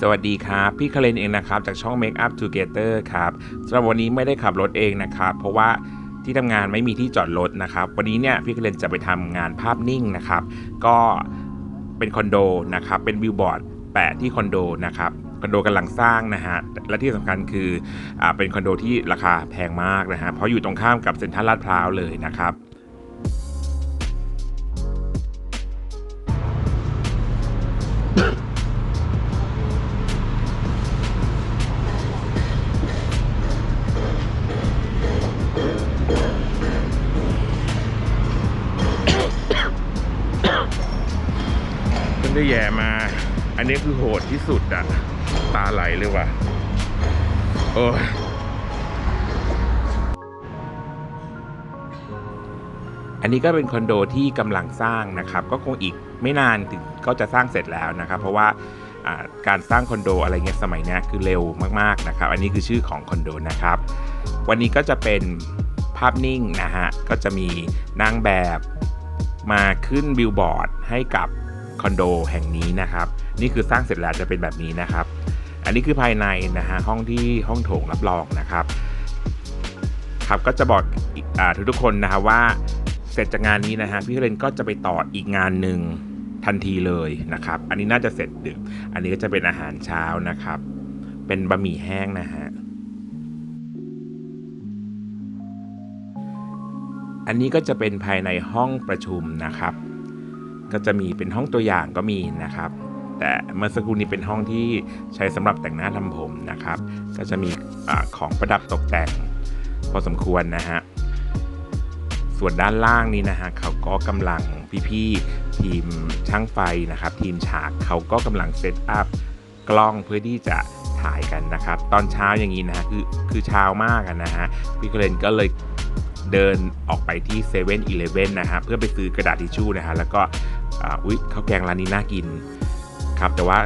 สวัสดีครับ พี่คาเลนเองนะครับ จากช่อง Make Up Together ครับสำหรับวันนี้ไม่ได้ขับรถเองนะครับ เพราะว่าที่ทำงานไม่มีที่จอดรถนะครับ วันนี้เนี่ยพี่คาเลนจะไปทำงานภาพนิ่งนะครับ ก็เป็นคอนโดนะครับ เป็นวิวบอร์ดแปะที่คอนโดนะครับคอนโดกำลังสร้างนะฮะ และที่สำคัญคืออาเป็นคอนโดที่ราคาแพงมากนะฮะ เพราะอยู่ตรงข้ามกับเซ็นทรัลลาดพร้าวเลยนะครับ อันนี้คือโหดที่สุดอะตาไหลเลยว่ะโอ้ยอันนี้ก็เป็นคอนโดที่กำลังสร้างนะครับ ก็คงอีกไม่นานถึงก็จะสร้างเสร็จแล้วนะครับ เพราะว่าการสร้างคอนโดอะไรเงี้ยสมัยนี้คือเร็วมากๆนะครับ อันนี้คือชื่อของคอนโดนะครับ วันนี้ก็จะเป็นภาพนิ่งนะฮะ ก็จะมีนางแบบมาขึ้นบิลบอร์ดให้กับคอนโดแห่งนี้นะครับ นี่คือสร้างเสร็จแล้วจะเป็นแบบนี้นะครับ อันนี้คือภายในนะฮะห้องที่ห้องโถงรับรองนะครับ ครับก็จะบอกอ่าทุกคนนะครับว่าเสร็จจากงานนี้นะฮะพี่เรนก็จะไปต่ออีกงานหนึ่งทันทีเลยนะครับ อันนี้น่าจะเสร็จดึก อันนี้ก็จะเป็นอาหารเช้านะครับ เป็นบะหมี่แห้งนะฮะ อันนี้ก็จะเป็นภายในห้องประชุมนะครับ ก็จะมีเป็นห้องตัวอย่างก็มีนะครับ แต่เมื่อสักครู่นี้เป็นห้องที่ใช้สำหรับแต่งหน้าทำผมนะครับ ก็จะมีอของประดับตกแต่งพอสมควรนะฮะส่วนด้านล่างนี้นะฮะเขาก็กำลังพี่ๆทีมช่างไฟนะครับ ทีมฉากเขาก็กำลังเซตอัพกล้องเพื่อที่จะถ่ายกันนะครับ ตอนเช้าอย่างนี้นะฮะคือคือเช้ามากนะฮะพี่เกรนก็เลยเดินออกไปที่7 e เ e ่ e อนะฮะเพื่อไปซื้อกระดาษทิชชู่นะฮะแล้วก็อุ๊ยข้าวแกงร้านนี้น่ากิน ครับแต่ว่า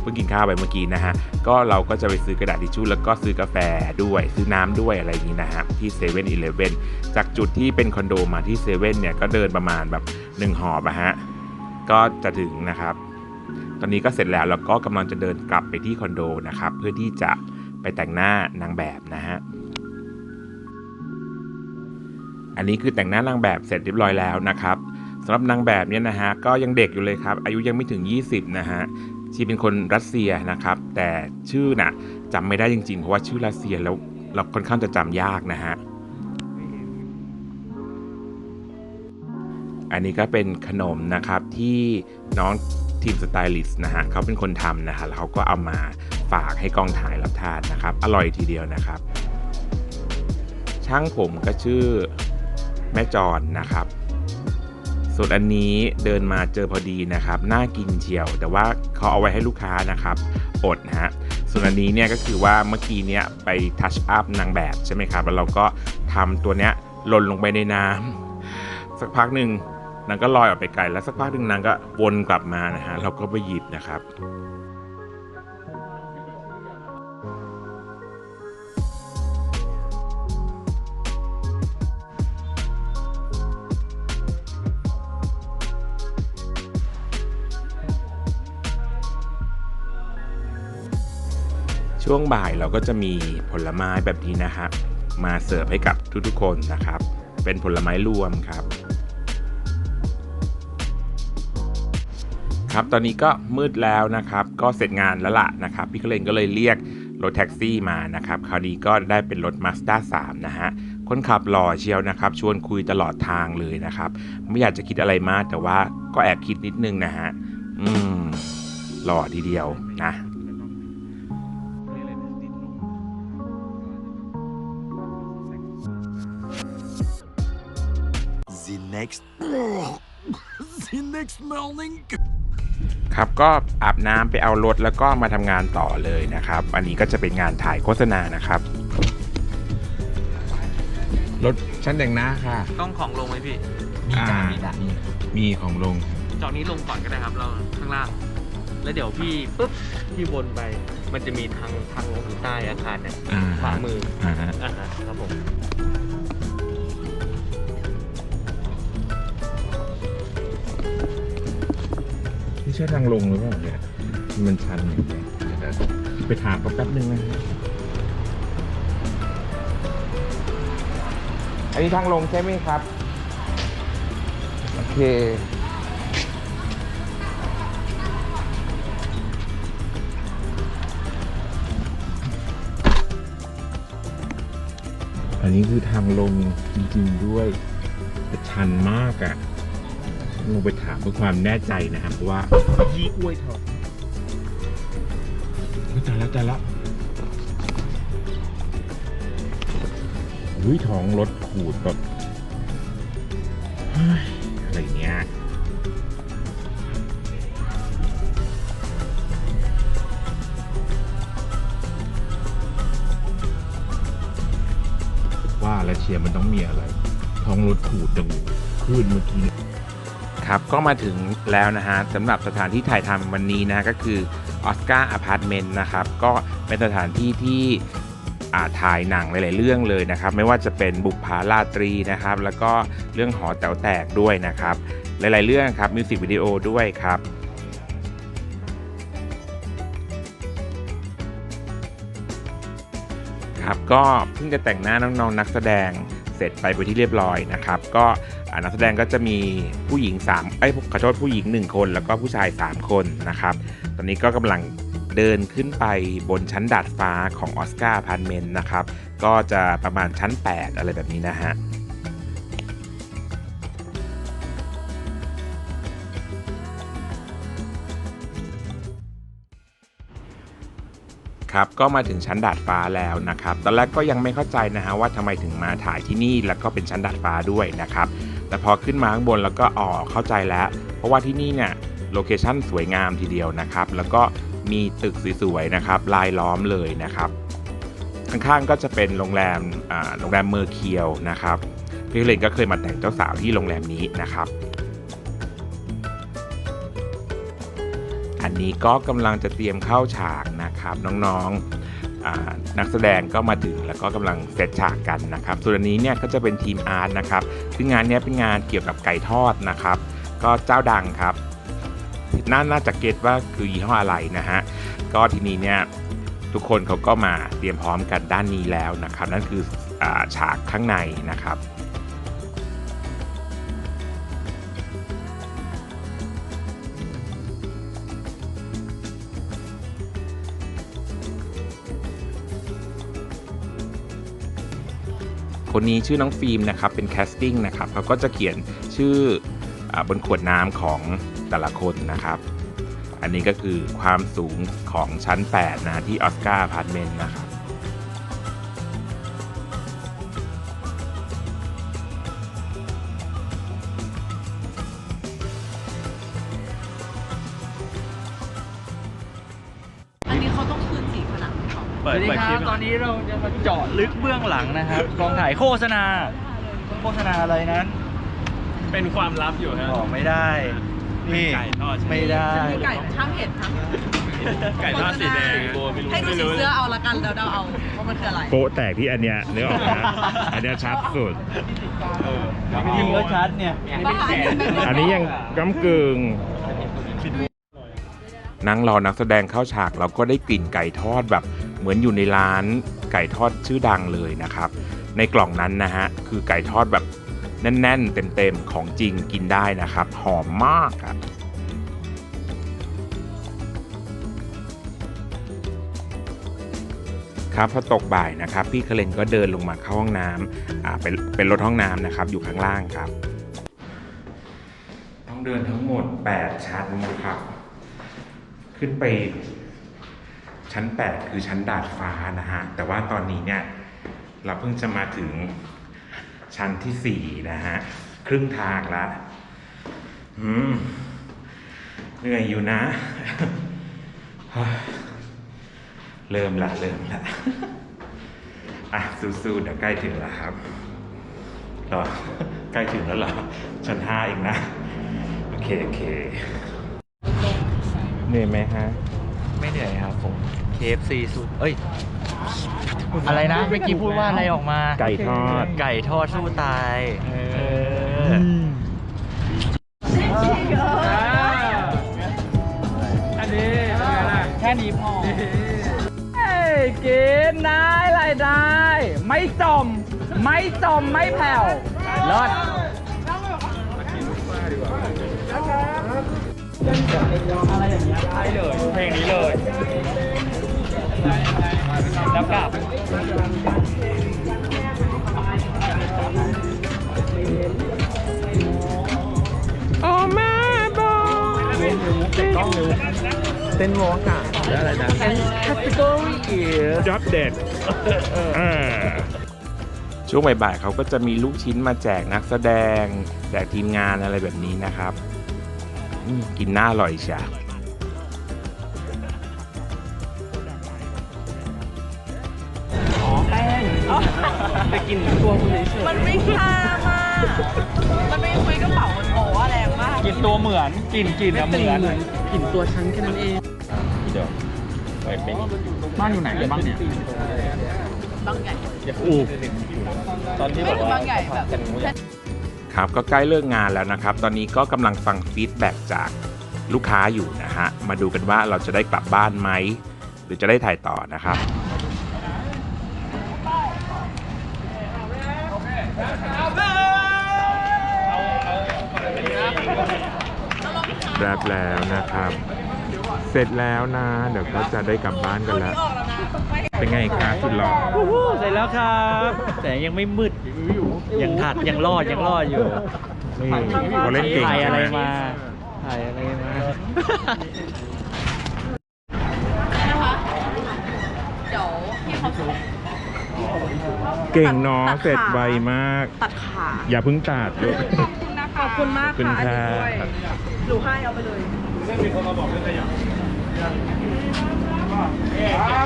เพิ่งกินข้าวไปเมื่อกี้นะฮะ ก็เราก็จะไปซื้อกระดาษทิชชู่แล้วก็ซื้อกาแฟด้วย ซื้อน้ำด้วยอะไรอย่างนี้นะฮะ ที่7 e เ e ่ e อจากจุดที่เป็นคอนโดมาที่เซเว่นเนี่ยก็เดินประมาณแบบ1หอบอะฮะ ก็จะถึงนะครับ ตอนนี้ก็เสร็จแล้วแล้วก็กำลังจะเดินกลับไปที่คอนโดนะครับ เพื่อที่จะไปแต่งหน้านางแบบนะฮะอันนี้คือแต่งหน้านางแบบเสร็จเรียบร้อยแล้วนะครับ สำหรับนางแบบเนี่ยนะฮะก็ยังเด็กอยู่เลยครับ อายุยังไม่ถึง 20 นะฮะชีเป็นคนรัสเซียนะครับ แต่ชื่อน่ะจำไม่ได้จริงๆ เพราะว่าชื่อรัสเซียแล้วเราค่อนข้างจะจำยากนะฮะอันนี้ก็เป็นขนมนะครับที่น้องทีมสไตลิสต์นะฮะเขาเป็นคนทำนะฮะแล้วเขาก็เอามาฝากให้กองถ่ายรับทานนะครับ อร่อยทีเดียวนะครับ ช่างผมก็ชื่อแม่จอนนะครับ ส่วนอันนี้เดินมาเจอพอดีนะครับ น่ากินเชียว แต่ว่าเขาเอาไว้ให้ลูกค้านะครับอดนะฮะ ส่วนอันนี้เนี่ยก็คือว่าเมื่อกี้เนี่ยไปทัชอัพนางแบบใช่ไหมครับ แล้วเราก็ทำตัวเนี้ยหล่นลงไปในน้ำสักพักหนึ่งนางก็ลอยออกไปไกล แล้วสักพักหนึ่งนางก็วนกลับมานะฮะ เราก็ไปหยิบนะครับ ช่วงบ่ายเราก็จะมีผลไม้แบบนี้นะฮะมาเสิร์ฟให้กับทุกๆคนนะครับ เป็นผลไม้รวมครับ ครับตอนนี้ก็มืดแล้วนะครับ ก็เสร็จงานแล้วล่ะนะครับ พี่กเลนก็เลยเรียกรถแท็กซี่มานะครับ คราวนี้ก็ได้เป็นรถ Mazda 3 นะฮะคนขับหล่อเชียวนะครับ ชวนคุยตลอดทางเลยนะครับ ไม่อยากจะคิดอะไรมากแต่ว่าก็แอบคิดนิดนึงนะฮะอืมหล่อทีเดียวนะ next The next morning ครับก็อาบน้ำไปเอารถแล้วก็มาทำงานต่อเลยนะครับ อันนี้ก็จะเป็นงานถ่ายโฆษณานะครับ รถชั้นแต่งหน้าค่ะต้องของลงไหมพี่ มีจ้ะมีจ้ะมีของลง จอดนี้ลงก่อนก็ได้ครับ เราข้างล่าง แล้วเดี๋ยวพี่ปุ๊บพี่วนไป มันจะมีทางทางลงอยู่ใต้อาคารเนี่ยอ่า ขวามืออ่าฮะอ่าฮะครับผม ใช่ทางลงหรือเปล่าเนี่ยมันชันอย่างเงี้ยดี๋ยวไปถามเขาแป๊บนึงนะฮะอันนี้ทางลงใช่ไหมครับ โอเคอันนี้คือทางลงจริงๆด้วยแต่ชันมากอะ่ะ ลงไปถามเพื่อความแน่ใจนะครับเพราะว่ายี่กล้วยทองตายแล้วตายแล้วอุ้ยท้องรถขูดแบบอะไรเงี้ยว่าแล้วเชียร์มันต้องมีอะไร ท้องรถขูดดังขึ้นเมื่อกี้ ครับก็มาถึงแล้วนะฮะสำหรับสถานที่ถ่ายทำวันนี้นะก็คือออสการ์อพาร์ตเมนต์นะครับก็เป็นสถานที่ที่ถ่ายหนังหลาย ๆ เรื่องเลยนะครับ ไม่ว่าจะเป็นบุปผาราตรีนะครับ แล้วก็เรื่องหอแต๋วแตกด้วยนะครับ หลาย ๆ เรื่องครับมิวสิกวิดีโอด้วยครับครับก็เพิ่งจะแต่งหน้าน้อง ๆ นักแสดง เสร็จไปไปที่เรียบร้อยนะครับ ก็นักแสดงก็จะมีผู้หญิง3ไอ้ขอโทษผู้หญิง 1 คน แล้วก็ผู้ชาย 3 คนนะครับ ตอนนี้ก็กำลังเดินขึ้นไปบนชั้นดาดฟ้าของออสการ์พาร์เมนนะครับ ก็จะประมาณชั้น 8 อะไรแบบนี้นะฮะ ครับก็มาถึงชั้นดาดฟ้าแล้วนะครับตอนแรกก็ยังไม่เข้าใจนะฮะว่าทำไมถึงมาถ่ายที่นี่แล้วก็เป็นชั้นดาดฟ้าด้วยนะครับแต่พอขึ้นมาข้างบนแล้วก็อ๋อเข้าใจแล้ว เพราะว่าที่นี่เนี่ยโลเคชั่นสวยงามทีเดียวนะครับแล้วก็มีตึกสวยๆนะครับลายล้อมเลยนะครับข้างๆก็จะเป็นโรงแรมโรงแรมเมอร์เคียวนะครับพี่เลนก็เคยมาแต่งเจ้าสาวที่โรงแรมนี้นะครับ นี้ก็กำลังจะเตรียมเข้าฉากนะครับน้องๆอานักแสดงก็มาถึงแล้วก็กำลังเซตฉากกันนะครับ ส่วนนี้เนี่ยก็จะเป็นทีมอาร์ตนะครับซึ่งงานนี้เป็นงานเกี่ยวกับไก่ทอดนะครับ ก็เจ้าดังครับน่าน่าจะเก็ตว่าคือยี่ห้ออะไรนะฮะก็ทีนี้เนี่ยทุกคนเขาก็มาเตรียมพร้อมกันด้านนี้แล้วนะครับ นั่นคืออฉากข้างในนะครับ คนนี้ชื่อน้องฟิล์มนะครับเป็นแคสติ้งนะครับเขาก็จะเขียนชื่ออบนขวดน้ำของแต่ละคนนะครับ อันนี้ก็คือความสูงของชั้น 8 นะที่ออสการ์พาร์ตเมนต์นะครับ นังเขาสวัสดีครับตอนนี้เราจะมาเจาะลึกเบื้องหลังนะครับกองถ่ายโฆษณา โฆษณาอะไรนั้นเป็นความลับอยู่ฮะ บอกไม่ได้ นี่ไก่ทอดใช่ไหม ไม่ได้ไก่ช่างเห็ดช่างไก่ทอดสีแดงโบไม่รู้ให้ดูสีเสื้อเอาละกันแล้วเดาเอาว่ามันคืออะไร โปะแตกที่อันเนี้ยนึกออกไหมฮะอันเนี้ยชัดสุดยิงก็ชัดเนี่ย อันนี้ยังก้ำกึ่ง นั่งรอนักแสดงเข้าฉากเราก็ได้กลิ่นไก่ทอดแบบ เหมือนอยู่ในร้านไก่ทอดชื่อดังเลยนะครับ ในกล่องนั้นนะฮะคือไก่ทอดแบบแน่นๆ เต็มๆ ของจริงกินได้นะครับ หอมมากอะครับพอตกบ่ายนะครับ พี่เคเลนก็เดินลงมาเข้าห้องน้ำอ่าเป็นเป็นรถห้องน้ำนะครับ อยู่ข้างล่างครับ ต้องเดินทั้งหมด 8 ชั้นนะครับ ขึ้นไป ชั้น 8 คือชั้นดาดฟ้านะฮะ แต่ว่าตอนนี้เนี่ย เราเพิ่งจะมาถึงชั้นที่ 4 นะฮะ ครึ่งทางละอืมเหนื่อยอยู่นะ เริ่มละ เริ่มละ อะ สู้ๆเดี๋ยวใกล้ถึงแล้วครับรอใกล้ถึงแล้วเหรอ ชั้นห้าเองนะ โอเค โอเค เหนื่อยไหมฮะ ไม่เหนื่อยครับผม KFC สู้เอ้ย อะไรนะเมื่อกี้พูดว่าอะไรออกมา ไก่ทอด ไก่ทอดสู้ตายเอออันนี้เป็นไงล่ะแค่นี้พอเฮ้ยกินได้ไรได้ ไม่จม ไม่จม ไม่แผ่วเลิศอะไรอย่างเงี้ย ใช่เลย เพลงนี้เลย แล้วกลับโอ้แม่บอเต้นโมกะแล้วอะไรนะยอดเด็ดช่วงบ่ายๆเขาก็จะมีลูกชิ้นมาแจกนักแสดง แจกทีมงานอะไรแบบนี้นะครับ อืมกินน่าอร่อยใช่ ไปกินตัวคุณเฉยมันไม่ฆ่ามาก มันไม่คุยกระเป๋ามันโอ้ว่าแรงมากกินตัวเหมือนกินกินอะเหมือนกินตัวฉันแค่นั้นเองเดี๋ยวไปเป็นบ้านอยู่ไหนกันบ้างเนี่ยบางใหญ่อู้ตอนที่แบบว่าบางใหญ่แบบครับก็ใกล้เลิกงานแล้วนะครับ ตอนนี้ก็กำลังฟังฟีดแบ็กจากลูกค้าอยู่นะฮะ มาดูกันว่าเราจะได้กลับบ้านไหม หรือจะได้ถ่ายต่อนะครับ แบบแล้วนะครับ เสร็จแล้วนะ เดี๋ยวก็จะได้กลับบ้านกันแล้ว เป็นไงครับสุดหล่อเสร็จแล้วครับ แต่ยังไม่มืดยังถัดยังรอดยังรอดอยู่นี่เขาเล่นเก่งถ่ายอะไรใช่ไหมมาถ่ายอะไรมานะคะเดี๋ยวพี่เขาส่งเก่งเนาะตัดขาเสร็จไวมาก ตัดขา อย่าเพิ่งตัดลูกขอบ คุณมากขอบคุณค่ะอันนี้ด้วยครับ หนูให้เอาไปเลย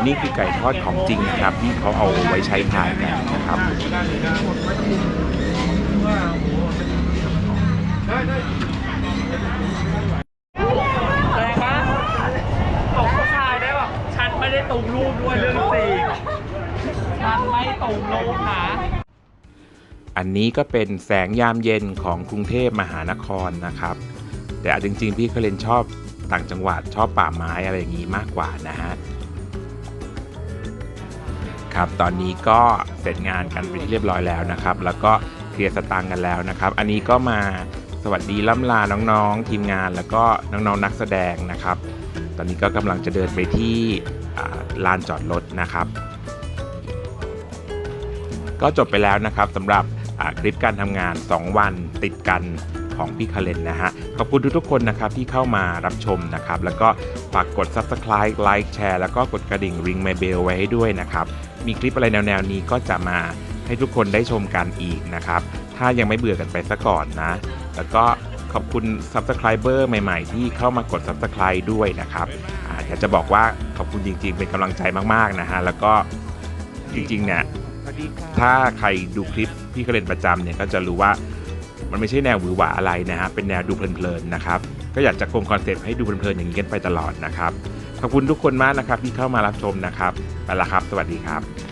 นี่คือไก่ทอดของจริงนะครับที่เขาเอาไว้ใช้ถ่ายกันนะครับแรงปะตกผู้ชายได้แบบฉันไม่ได้ตรงรูปด้วยเรื่องจริงฉันไม่ตรงรูปนะ อันนี้ก็เป็นแสงยามเย็นของกรุงเทพมหานครนะครับ แต่อาจริงๆพี่เขาเลนชอบต่างจังหวัดชอบป่าไม้อะไรอย่างนี้มากกว่านะฮะครับตอนนี้ก็เสร็จงานกันไปนที่เรียบร้อยแล้วนะครับ แล้วก็เคลียร์สตังค์กันแล้วนะครับ อันนี้ก็มาสวัสดีล่ำลาน้องๆ ทีมงานแล้วก็น้องๆนักแสดงนะครับ ตอนนี้ก็กำลังจะเดินไปที่ลานจอดรถนะครับ ก็จบไปแล้วนะครับสำหรับ คลิปการทำงาน 2 วันติดกันของพี่คาเลนนะฮะ ขอบคุณทุกๆคนนะครับที่เข้ามารับชมนะครับ แล้วก็ฝากกด Subscribe ไลค์แชร์แล้วก็กดกระดิ่ง Ring My Bell ไว้ให้ด้วยนะครับ มีคลิปอะไรแนวๆนี้ก็จะมาให้ทุกคนได้ชมกันอีกนะครับ ถ้ายังไม่เบื่อกันไปซะก่อนนะ แล้วก็ขอบคุณ Subscriber ใหม่ๆ ที่เข้ามากด Subscribe ด้วยนะครับอ่าอยากจะบอกว่าขอบคุณจริงๆ เป็นกำลังใจมากๆนะฮะ แล้วก็จริงๆเนี่ย ถ้าใครดูคลิปพี่กระเด็นประจำเนี่ยก็จะรู้ว่ามันไม่ใช่แนวหวือหวาอะไรนะฮะเป็นแนวดูเพลินๆนะครับก็อยากจะคงคอนเซปต์ให้ดูเพลินๆอย่างนี้กันไปตลอดนะครับขอบคุณทุกคนมากนะครับที่เข้ามารับชมนะครับไปละครับ สวัสดีครับ